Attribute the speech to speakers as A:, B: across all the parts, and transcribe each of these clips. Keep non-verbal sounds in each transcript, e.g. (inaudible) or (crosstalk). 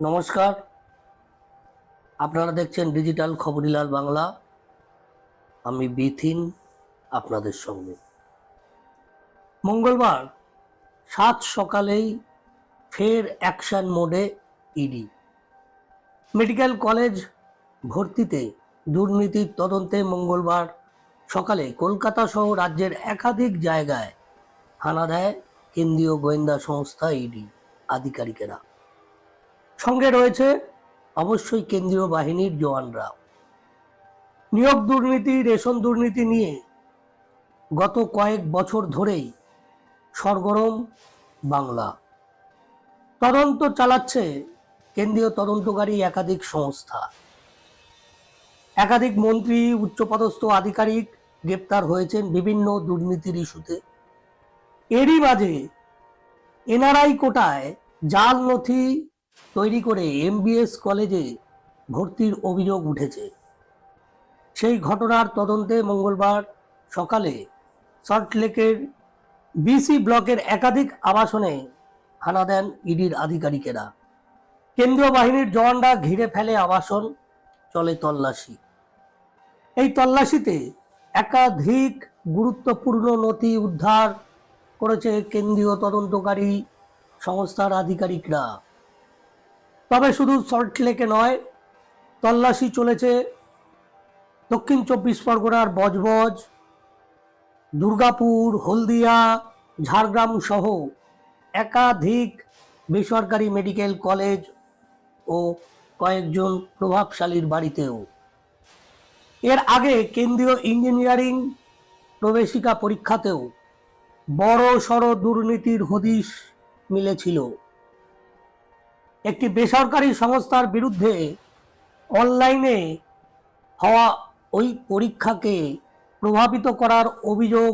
A: নমস্কার। আপনারা দেখছেন ডিজিটাল খবরিলাল বাংলা। আমি বিথিন আপনাদের সঙ্গে। মঙ্গলবার সাত সকালেই ফের অ্যাকশন মোডে ইডি। মেডিকেল কলেজ ভর্তিতে দুর্নীতির তদন্তে মঙ্গলবার সকালে কলকাতা সহ রাজ্যের একাধিক জায়গায় হানা দেয় কেন্দ্রীয় গোয়েন্দা সংস্থা ইডি আধিকারিকেরা। সঙ্গে রয়েছে অবশ্যই কেন্দ্রীয় বাহিনীর জওয়ানরা। নিয়োগ দুর্নীতি, রেশন দুর্নীতি নিয়ে গত কয়েক বছর ধরেই সরগরম বাংলা। তদন্ত চালাচ্ছে কেন্দ্রীয় তদন্তকারী একাধিক সংস্থা। একাধিক মন্ত্রী, উচ্চপদস্থ আধিকারিক গ্রেপ্তার হয়েছেন বিভিন্ন দুর্নীতির ইস্যুতে। এরই মাঝে এনআরআই কোটায় জাল নথি তৈরি করে এমবিএস কলেজে ভর্তির অভিযোগ উঠেছে। সেই ঘটনার তদন্তে মঙ্গলবার সকালে সল্টলেকের বিসি ব্লকের একাধিক আবাসনে হানা দেন ইডির আধিকারিকেরা। কেন্দ্রীয় বাহিনীর জওয়ানরা ঘিরে ফেলে আবাসন, চলে তল্লাশি। এই তল্লাশিতে একাধিক গুরুত্বপূর্ণ নথি উদ্ধার করেছে কেন্দ্রীয় তদন্তকারী সংস্থার আধিকারিকরা। তবে শুধু সল্টলেকে নয়, তল্লাশি চলেছে দক্ষিণ চব্বিশ পরগনার বজবজ, দুর্গাপুর, হলদিয়া, ঝাড়গ্রাম সহ একাধিক বেসরকারি মেডিকেল কলেজ ও কয়েকজন প্রভাবশালীর বাড়িতেও। এর আগে কেন্দ্রীয় ইঞ্জিনিয়ারিং প্রবেশিকা পরীক্ষাতেও বড় সড় দুর্নীতির হদিশ মিলেছিল। একটি বেসরকারি সংস্থার বিরুদ্ধে অনলাইনে হওয়া ওই পরীক্ষাকে প্রভাবিত করার অভিযোগ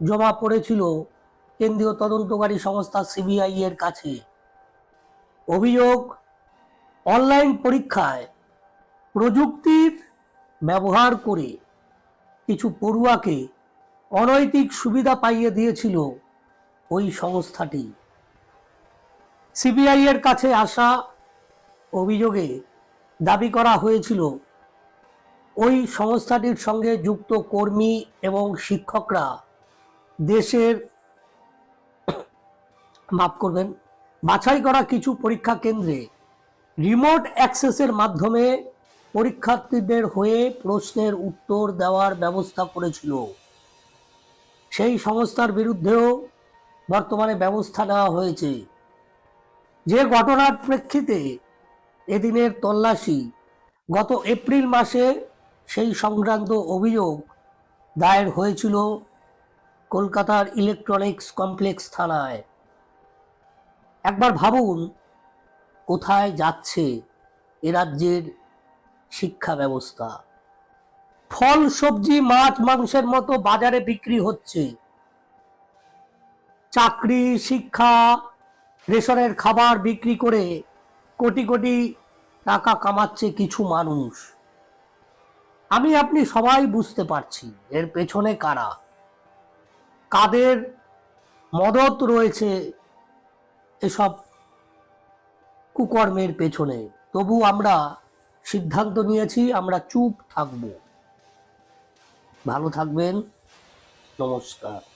A: জমা পড়েছিল কেন্দ্রীয় তদন্তকারী সংস্থা সিবিআই এর কাছে। অভিযোগ, অনলাইন পরীক্ষায় প্রযুক্তির ব্যবহার করে কিছু পড়ুয়াকে অনৈতিক সুবিধা পাইয়ে দিয়েছিল ওই সংস্থাটি। সিবিআই এর কাছে আসা অভিযোগে দাবি করা হয়েছিল, ওই সংস্থাটির সঙ্গে যুক্ত কর্মী এবং শিক্ষকরা দেশের (coughs) মাফ করবেন, বাছাই করা কিছু পরীক্ষা কেন্দ্রে রিমোট অ্যাক্সেসের মাধ্যমে পরীক্ষার্থীদের হয়ে প্রশ্নের উত্তর দেওয়ার ব্যবস্থা করেছিল। সেই সংস্থার বিরুদ্ধেও বর্তমানে ব্যবস্থা নেওয়া হয়েছে। যে ঘটনার প্রেক্ষিতে এদিনের তল্লাশি, গত এপ্রিল মাসে সেই সংক্রান্ত অভিযোগ দায়ের হয়েছিল কলকাতার ইলেকট্রনিক্স কমপ্লেক্স থানায়। একবার ভাবুন, কোথায় যাচ্ছে এ রাজ্যের শিক্ষা ব্যবস্থা। ফল, সবজি, মাছ, মাংসের মতো বাজারে বিক্রি হচ্ছে। চাকরি, শিক্ষা রেশনের খাবার বিক্রি করে কোটি কোটি টাকা কামাচ্ছে কিছু মানুষ। আমি, আপনি সবাই বুঝতে পারছি এর পেছনে কারা। কাদের মদত রয়েছে এসব কুকর্মের পেছনে। তবু আমরা সিদ্ধান্ত নিয়েছি, আমরা চুপ থাকব। ভালো থাকবেন। নমস্কার।